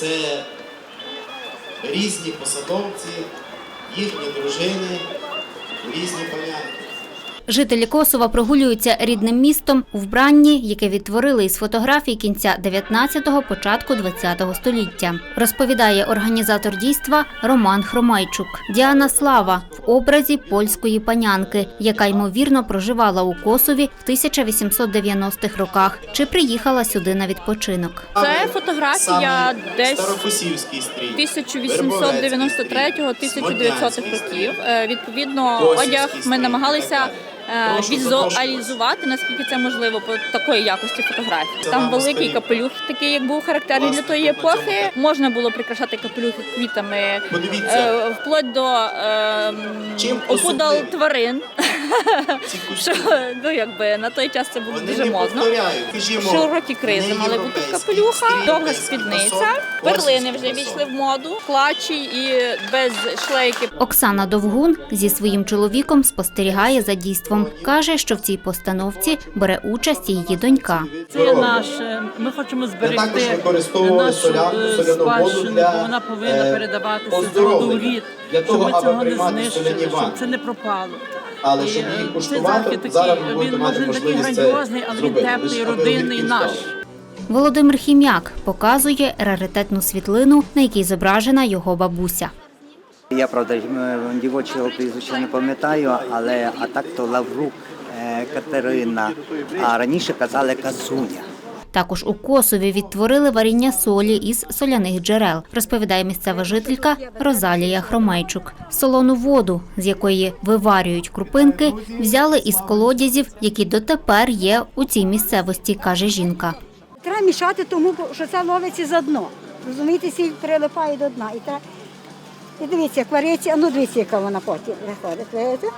це різні посадовці, їхні дружини, різні полянки. Жителі Косова прогулюються рідним містом у вбранні, яке відтворили із фотографій кінця 19-го, початку 20-го століття. Розповідає організатор дійства Роман Хромайчук. Діана Слава в образі польської панянки, яка ймовірно проживала у Косові в 1890-х роках чи приїхала сюди на відпочинок. Це фотографія десь Старофусівський стрій. 1893-1900 років. Е, Відповідно, одяг ми намагалися Прошу візуалізувати, наскільки це можливо по такої якості фотографії. Це Там великий капелюх, такий як був характерний для Власне, тої епохи. Можна було прикрашати капелюхи квітами. Подивіться, е, Вплоть до е, Чим опудал особливі? тварин, що ну якби на той час це було вони дуже не модно. повторяють. Широкі кризи мали бути європейські, капелюха, довга без спідниця, перлини вже фасон. війшли в моду, клачі і без шлейки. Оксана Довгун зі своїм чоловіком спостерігає за дійством. каже, що в цій постановці бере участь її донька. Це є наше. Ми хочемо також зберегти використовували нашу соляну- е, соляну воду спадщину, для, бо вона повинна е, передаватися з роду в оздоровлення. рід, Для того, щоб ми аби цього не приймати знищили, щоб ванни. це не пропало. Але щоб е, її куштувати, захід такий, зараз будете він мати можливість це грандіозний, але він теплий, родинний, наш. Володимир Хім'як показує раритетну світлину, на якій зображена його бабуся. Я правда е, дівочого прізвища не пам'ятаю, але а так то Лаврук е, Катерина. А раніше казали Касуня. Також у Косові відтворили варіння солі із соляних джерел, розповідає місцева жителька Розалія Хромайчук. Солону воду, з якої виварюють крупинки, взяли із колодязів, які дотепер є у цій місцевості, каже жінка. Треба мішати, тому що це ловиться за дно. Розумієте, сіль прилипає до дна. І, треба... і дивіться, як вариться, ну дивіться, яка вона потім виходить.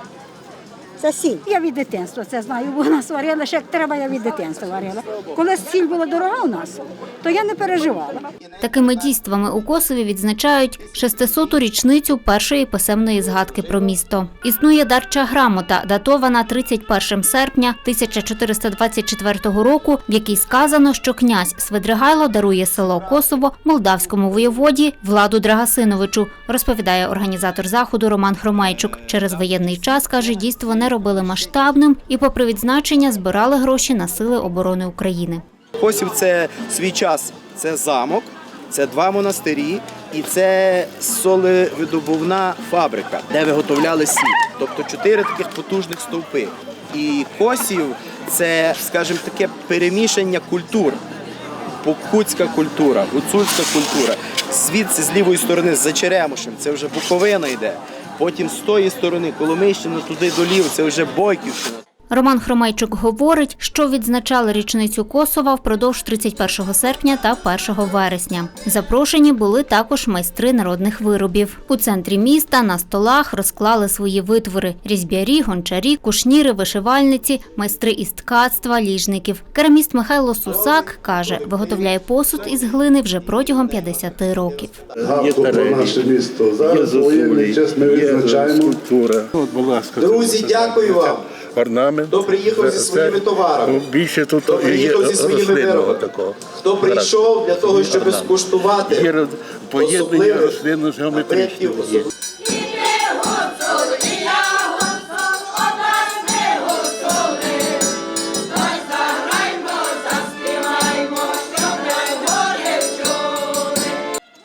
Це сіль. Я від дитинства це знаю, бо нас варила, ще як треба, я від дитинства варила. Коли сіль була дорога у нас, то я не переживала. Такими дійствами у Косові відзначають 600-ту річницю першої писемної згадки про місто. Існує дарча грамота, датована 31 серпня 1424 року, в якій сказано, що князь Свидригайло дарує село Косово молдавському воєводі Владу Драгасиновичу, розповідає організатор заходу Роман Хромайчук. Через воєнний час каже, дійство не робили масштабним і, попри відзначення, збирали гроші на сили оборони України. Косів це свій час, це замок, це два монастирі і це солевидобувна фабрика, де виготовляли сіль. Тобто чотири таких потужних стовпи. І косів це, скажімо, таке перемішання культур. Покутська культура, гуцульська культура. Звідси з лівої сторони за Черемушем, це вже Буковина йде. Потім з тої сторони Коломийщина туди долів, це вже Бойківщина. Роман Хромайчук говорить, що відзначали річницю Косова впродовж 31 серпня та 1 вересня. Запрошені були також майстри народних виробів. У центрі міста на столах розклали свої витвори: різьбярі, гончарі, кушніри, вишивальниці, майстри із ткацтва, ліжників. Кераміст Михайло Сусак каже, виготовляє посуд із глини вже протягом 50 років. Про наше місто. Зараз воєнний час ми є ласка, Друзі, дякую вам. Орнамент. Хто приїхав зі своїми товарами? ну, Більше тут Хто приїхав зі своїми виробами? такого. Хто прийшов для того, щоб Орнамент. скуштувати поєднання особливих рослинно з геометричним.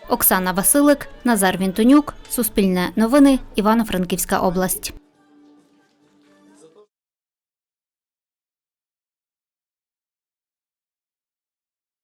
Оксана Василик, Назар Вінтонюк, Суспільне новини, Івано-Франківська область.